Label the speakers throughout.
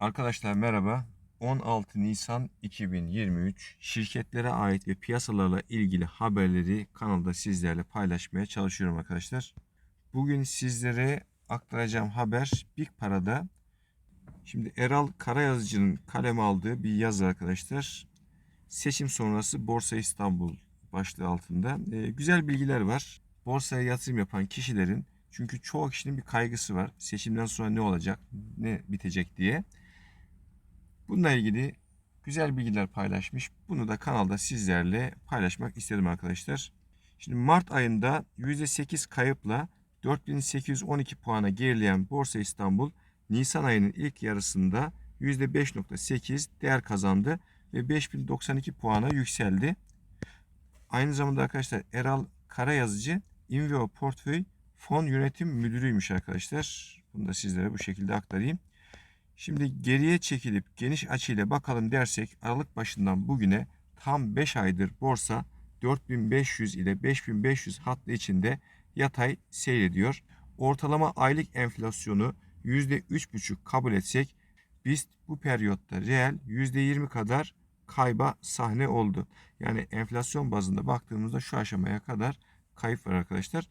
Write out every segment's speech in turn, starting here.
Speaker 1: Arkadaşlar merhaba. 16 Nisan 2023 şirketlere ait ve piyasalarla ilgili haberleri kanalda sizlerle paylaşmaya çalışıyorum arkadaşlar. Bugün sizlere aktaracağım haber Big Para'da. Şimdi Eral Karayazıcı'nın kaleme aldığı bir yazı arkadaşlar. Seçim sonrası Borsa İstanbul başlığı altında. Ee, güzel bilgiler var. Borsaya yatırım yapan kişilerin çünkü çoğu kişinin bir kaygısı var. Seçimden sonra ne olacak, ne bitecek diye. Bununla ilgili güzel bilgiler paylaşmış. Bunu da kanalda sizlerle paylaşmak istedim arkadaşlar. Şimdi Mart ayında %8 kayıpla 4812 puana gerileyen Borsa İstanbul Nisan ayının ilk yarısında %5.8 değer kazandı ve 5092 puana yükseldi. Aynı zamanda arkadaşlar Eral Karayazıcı Invio Portföy Fon Yönetim Müdürüymüş arkadaşlar. Bunu da sizlere bu şekilde aktarayım. Şimdi geriye çekilip geniş açıyla bakalım dersek Aralık başından bugüne tam 5 aydır borsa 4500 ile 5500 hattı içinde yatay seyrediyor. Ortalama aylık enflasyonu %3,5 kabul etsek BIST bu periyotta reel %20 kadar kayba sahne oldu. Yani enflasyon bazında baktığımızda şu aşamaya kadar kayıp var arkadaşlar.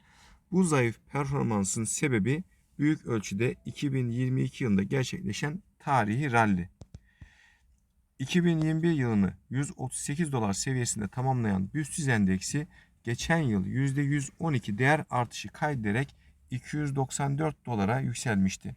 Speaker 1: Bu zayıf performansın sebebi büyük ölçüde 2022 yılında gerçekleşen tarihi rally. 2021 yılını 138 dolar seviyesinde tamamlayan BIST endeksi geçen yıl %112 değer artışı kaydederek 294 dolara yükselmişti.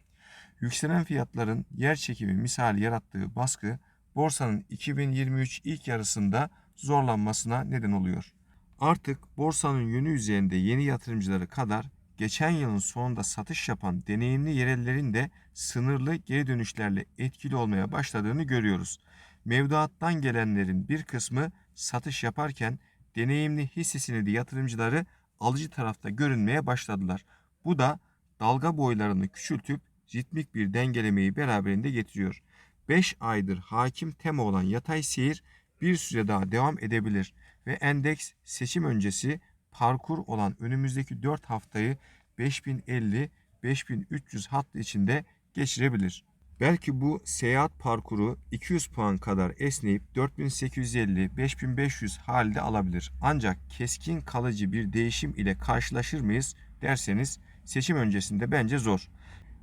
Speaker 1: Yükselen fiyatların yer çekimi misali yarattığı baskı borsanın 2023 ilk yarısında zorlanmasına neden oluyor. Artık borsanın yönü üzerinde yeni yatırımcıları kadar geçen yılın sonunda satış yapan deneyimli yerellerin de sınırlı geri dönüşlerle etkili olmaya başladığını görüyoruz. Mevduattan gelenlerin bir kısmı satış yaparken deneyimli hisse senedi yatırımcıları alıcı tarafta görünmeye başladılar. Bu da dalga boylarını küçültüp ritmik bir dengelemeyi beraberinde getiriyor. 5 aydır hakim tema olan yatay seyir bir süre daha devam edebilir ve endeks seçim öncesi parkur olan önümüzdeki 4 haftayı 5050-5300 hattı içinde geçirebilir. Belki bu seyahat parkuru 200 puan kadar esneyip 4850-5500 halde alabilir. Ancak keskin kalıcı bir değişim ile karşılaşır mıyız derseniz seçim öncesinde bence zor.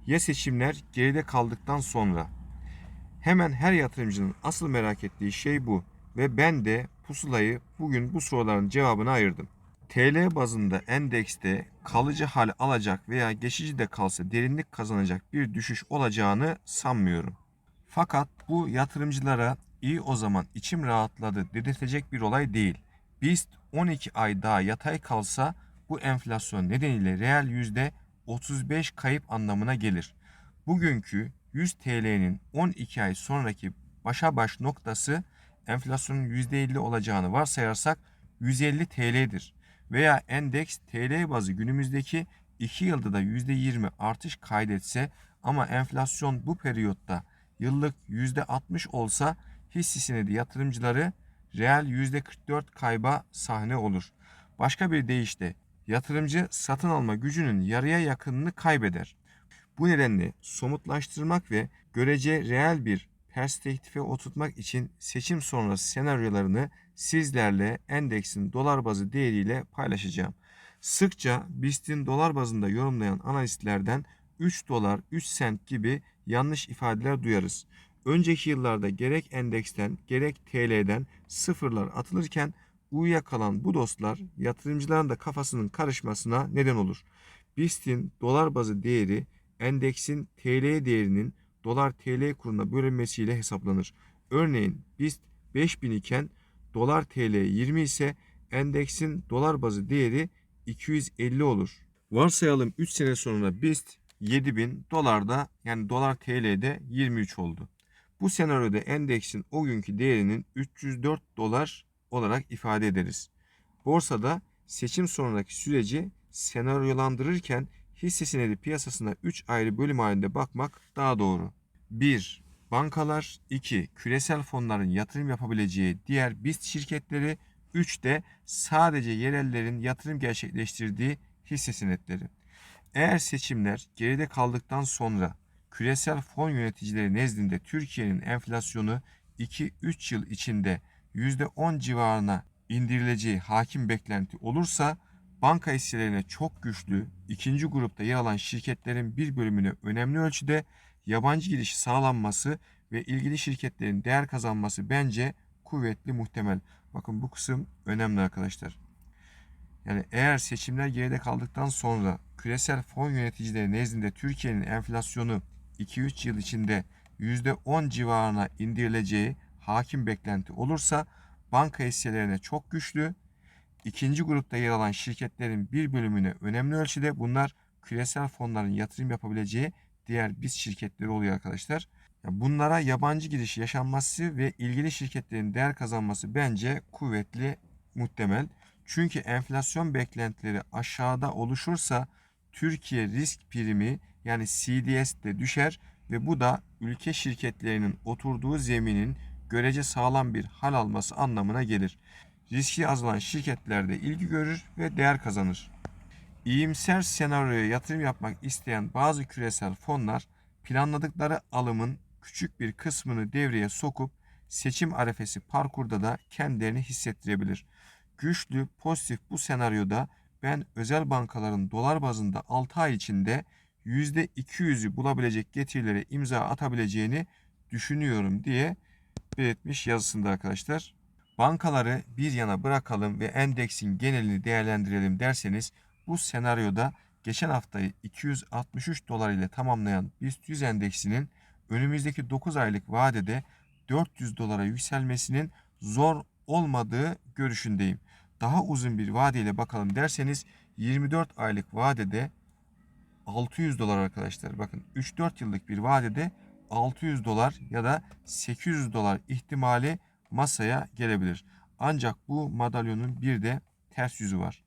Speaker 1: Ya seçimler geride kaldıktan sonra? Hemen her yatırımcının asıl merak ettiği şey bu ve ben de pusulayı bugün bu soruların cevabını ayırdım. TL bazında endekste kalıcı hal alacak veya geçici de kalsa derinlik kazanacak bir düşüş olacağını sanmıyorum. Fakat bu yatırımcılara iyi o zaman içim rahatladı dedirtecek bir olay değil. BIST 12 ay daha yatay kalsa bu enflasyon nedeniyle reel yüzde 35 kayıp anlamına gelir. Bugünkü 100 TL'nin 12 ay sonraki başa baş noktası enflasyonun %50 olacağını varsayarsak 150 TL'dir. Veya endeks TL bazı günümüzdeki 2 yılda da %20 artış kaydetse ama enflasyon bu periyotta yıllık %60 olsa hisse senedi yatırımcıları reel %44 kayba sahne olur. Başka bir deyişle yatırımcı satın alma gücünün yarıya yakınını kaybeder. Bu nedenle somutlaştırmak ve görece reel bir perspektife oturtmak için seçim sonrası senaryolarını sizlerle endeksin dolar bazı değeriyle paylaşacağım. Sıkça BIST'in dolar bazında yorumlayan analistlerden 3 dolar 3 sent gibi yanlış ifadeler duyarız. Önceki yıllarda gerek endeksten gerek TL'den sıfırlar atılırken uyuyakalan bu dostlar yatırımcıların da kafasının karışmasına neden olur. BIST'in dolar bazı değeri endeksin TL değerinin dolar TL kuruna bölünmesiyle hesaplanır. Örneğin BIST 5000 iken dolar TL 20 ise endeksin dolar bazı değeri 250 olur. Varsayalım 3 sene sonra BIST 7000 dolarda yani dolar TL'de 23 oldu. Bu senaryoda endeksin o günkü değerinin 304 dolar olarak ifade ederiz. Borsada seçim sonraki süreci senaryolandırırken hisse senedi piyasasına 3 ayrı bölüm halinde bakmak daha doğru. 1. Bankalar 2. Küresel fonların yatırım yapabileceği diğer BIST şirketleri 3 de sadece yerellerin yatırım gerçekleştirdiği hisse senetleri. Eğer seçimler geride kaldıktan sonra küresel fon yöneticileri nezdinde Türkiye'nin enflasyonu 2-3 yıl içinde %10 civarına indirileceği hakim beklenti olursa banka hisselerine çok güçlü ikinci grupta yer alan şirketlerin bir bölümüne önemli ölçüde yabancı girişi sağlanması ve ilgili şirketlerin değer kazanması bence kuvvetli muhtemel. Bakın bu kısım önemli arkadaşlar. Yani eğer seçimler geride kaldıktan sonra küresel fon yöneticileri nezdinde Türkiye'nin enflasyonu 2-3 yıl içinde %10 civarına indirileceği hakim beklenti olursa banka hisselerine çok güçlü, ikinci grupta yer alan şirketlerin bir bölümüne önemli ölçüde bunlar küresel fonların yatırım yapabileceği diğer biz şirketleri oluyor arkadaşlar. Bunlara yabancı giriş yaşanması ve ilgili şirketlerin değer kazanması bence kuvvetli muhtemel. Çünkü enflasyon beklentileri aşağıda oluşursa Türkiye risk primi yani CDS de düşer ve bu da ülke şirketlerinin oturduğu zeminin görece sağlam bir hal alması anlamına gelir. Riski azalan şirketlerde ilgi görür ve değer kazanır. İyimser senaryoya yatırım yapmak isteyen bazı küresel fonlar planladıkları alımın küçük bir kısmını devreye sokup seçim arefesi parkurda da kendilerini hissettirebilir. Güçlü, pozitif bu senaryoda ben özel bankaların dolar bazında 6 ay içinde %200'ü bulabilecek getirilere imza atabileceğini düşünüyorum diye belirtmiş yazısında arkadaşlar. Bankaları bir yana bırakalım ve endeksin genelini değerlendirelim derseniz bu senaryoda geçen haftayı 263 dolar ile tamamlayan BIST 100 endeksinin önümüzdeki 9 aylık vadede 400 dolara yükselmesinin zor olmadığı görüşündeyim. Daha uzun bir vadeyle bakalım derseniz 24 aylık vadede 600 dolar arkadaşlar. Bakın 3-4 yıllık bir vadede 600 dolar ya da 800 dolar ihtimali masaya gelebilir. Ancak bu madalyonun bir de ters yüzü var.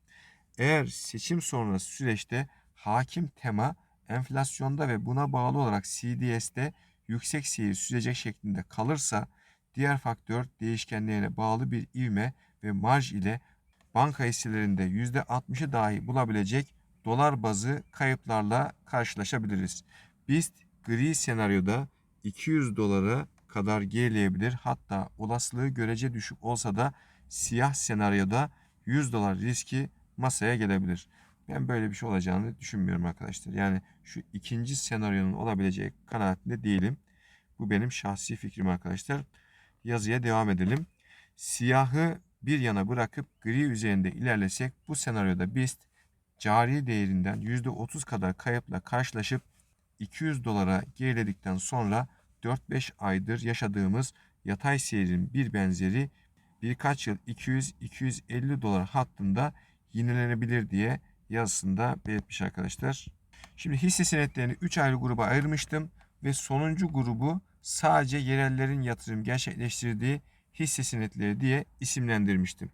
Speaker 1: Eğer seçim sonrası süreçte hakim tema enflasyonda ve buna bağlı olarak CDS'te yüksek seyir sürecek şeklinde kalırsa diğer faktör değişkenlerine bağlı bir ivme ve marj ile banka hisselerinde %60'ı dahi bulabilecek dolar bazı kayıplarla karşılaşabiliriz. BIST gri senaryoda 200 dolara kadar gerileyebilir. Hatta olasılığı görece düşük olsa da siyah senaryoda 100 dolar riski masaya gelebilir. Ben böyle bir şey olacağını düşünmüyorum arkadaşlar. Yani şu ikinci senaryonun olabileceği kanaatinde değilim. Bu benim şahsi fikrim arkadaşlar. Yazıya devam edelim. Siyahı bir yana bırakıp gri üzerinde ilerlesek bu senaryoda BIST cari değerinden %30 kadar kayıpla karşılaşıp 200 dolara geriledikten sonra 4-5 aydır yaşadığımız yatay seyrin bir benzeri birkaç yıl 200-250 dolar hattında yenilenebilir diye yazısında belirtmiş arkadaşlar. Şimdi hisse senetlerini 3 ayrı gruba ayırmıştım ve sonuncu grubu sadece yerellerin yatırım gerçekleştirdiği hisse senetleri diye isimlendirmiştim.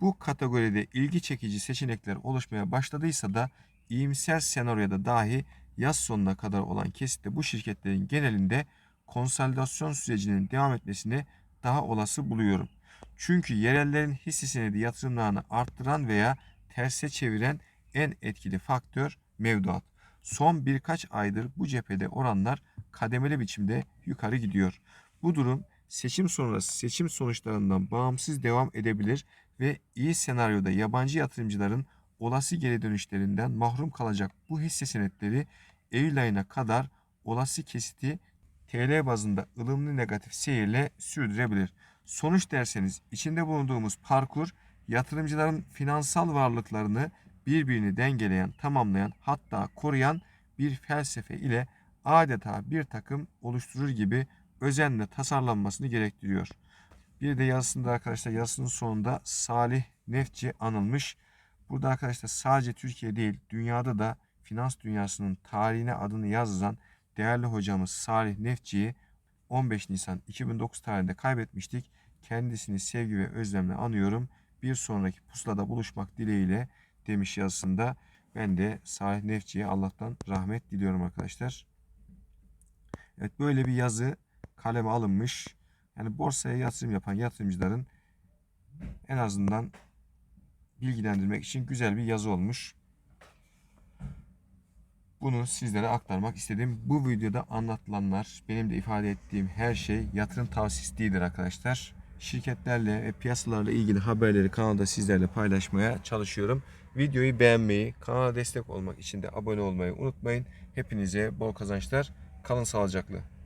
Speaker 1: Bu kategoride ilgi çekici seçenekler oluşmaya başladıysa da iyimser senaryoda dahi yaz sonuna kadar olan kesitte bu şirketlerin genelinde konsolidasyon sürecinin devam etmesini daha olası buluyorum. Çünkü yerellerin hisse senedi yatırımlarını arttıran veya terse çeviren en etkili faktör mevduat. Son birkaç aydır bu cephede oranlar kademeli biçimde yukarı gidiyor. Bu durum seçim sonrası seçim sonuçlarından bağımsız devam edebilir ve iyi senaryoda yabancı yatırımcıların olası geri dönüşlerinden mahrum kalacak bu hisse senetleri Eylül ayına kadar olası kesiti TL bazında ılımlı negatif seyirle sürdürebilir. Sonuç derseniz içinde bulunduğumuz parkur yatırımcıların finansal varlıklarını birbirini dengeleyen, tamamlayan hatta koruyan bir felsefe ile adeta bir takım oluşturur gibi özenle tasarlanmasını gerektiriyor. Bir de yazısında arkadaşlar yazısının sonunda Salih Nefçi anılmış. Burada arkadaşlar sadece Türkiye değil dünyada da finans dünyasının tarihine adını yazılan değerli hocamız Salih Nefçi'yi 15 Nisan 2009 tarihinde kaybetmiştik. Kendisini sevgi ve özlemle anıyorum. Bir sonraki pusulada buluşmak dileğiyle demiş yazısında. Ben de Salih Nefçi'ye Allah'tan rahmet diliyorum arkadaşlar. Evet böyle bir yazı kaleme alınmış. Yani borsaya yatırım yapan yatırımcıların en azından bilgilendirmek için güzel bir yazı olmuş. Bunu sizlere aktarmak istedim. Bu videoda anlatılanlar, benim de ifade ettiğim her şey yatırım tavsiyesi değildir arkadaşlar. Şirketlerle ve piyasalarla ilgili haberleri kanalda sizlerle paylaşmaya çalışıyorum. Videoyu beğenmeyi, kanala destek olmak için de abone olmayı unutmayın. Hepinize bol kazançlar. Kalın sağlıcakla.